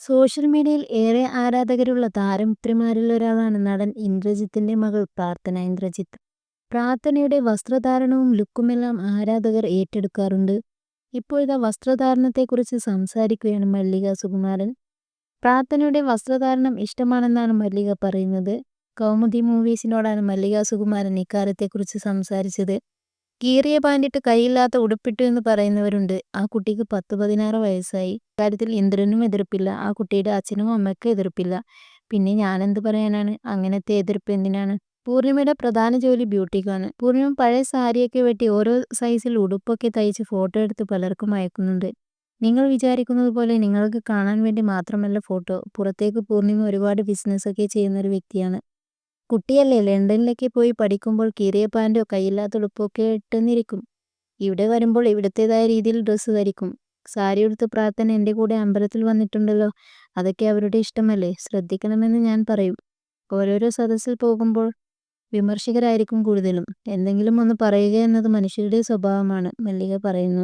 Social മീഡിയയിൽ ഏറെ ആരാധകരുള്ള താരപുത്രിമാരിലൊരാളാണ് നടൻ ഇന്ദ്രജിത്തിന്റെ മകൾ പ്രാർത്ഥന ഇന്ദ്രജിത്ത്. പ്രാർത്ഥനയുടെ വസ്ത്രധാരണവും ലുക്കുമെല്ലാം ആരാധകർ ഏറ്റെടുക്കാറുണ്ട്. ഇപ്പോഴത്തെ വസ്ത്രധാരണത്തെക്കുറിച്ച് സംസാരിക്കുകയാണ് മല്ലിക സുകുമാരൻ. പ്രാർത്ഥനയുടെ വസ്ത്രധാരണം ഇഷ്ടമാണെന്നാണ് മല്ലിക പറയുന്നത്. കൗമുദി മൂവീസിനോടാണ് മല്ലിക സുകുമാരൻ ഇക്കാര്യത്തെക്കുറിച്ച് സംസാരിച്ചത്. കീറിയ പാന്റിട്ട് കൈയില്ലാത്ത ഉടുപ്പിട്ടു എന്ന് പറയുന്നവരുണ്ട്. ആ കുട്ടിക്ക് പത്ത് പതിനാറ് വയസ്സായി. കാര്യത്തിൽ ഇന്ദ്രനും എതിർപ്പില്ല. ആ കുട്ടിയുടെ അച്ഛനും അമ്മയ്ക്ക് എതിർപ്പില്ല. പിന്നെ ഞാനെന്ത് പറയാനാണ്. അങ്ങനത്തെ എതിർപ്പ് എന്തിനാണ്. പൂർണിമയുടെ പ്രധാന ജോലി ബ്യൂട്ടിക്കാണ്. പൂർണിമ പഴയ സാരിയൊക്കെ വെട്ടി ഓരോ സൈസിൽ ഉടുപ്പൊക്കെ തയ്ച്ച് ഫോട്ടോ എടുത്ത് പലർക്കും അയക്കുന്നുണ്ട്. നിങ്ങൾ വിചാരിക്കുന്നത് പോലെ നിങ്ങൾക്ക് കാണാൻ വേണ്ടി മാത്രമല്ല ഫോട്ടോ. പുറത്തേക്ക് പൂർണിമ ഒരുപാട് ബിസിനസ്സൊക്കെ ചെയ്യുന്നൊരു വ്യക്തിയാണ്. കുട്ടിയല്ലേ ലണ്ടനിലേക്ക് പോയി പഠിക്കുമ്പോൾ കീറിയ പാന്റോ കൈയില്ലാത്ത ഉടുപ്പോ ഇട്ടെന്നിരിക്കും. ഇവിടെ വരുമ്പോൾ ഇവിടുത്തേതായ രീതിയിൽ ഡ്രസ്സ് ധരിക്കും. സാരി ഉടുത്ത് പ്രാർത്ഥന എന്റെ കൂടെ അമ്പലത്തിൽ വന്നിട്ടുണ്ടല്ലോ. അതൊക്കെ അവരുടെ ഇഷ്ടമല്ലേ. ശ്രദ്ധിക്കണമെന്ന് ഞാൻ പറയും. ഓരോരോ സദസ്സിൽ പോകുമ്പോൾ വിമർശകരായിരിക്കും കൂടുതലും. എന്തെങ്കിലും ഒന്ന് പറയുക എന്നത് മനുഷ്യരുടെ സ്വഭാവമാണ്. മല്ലിക പറയുന്നു.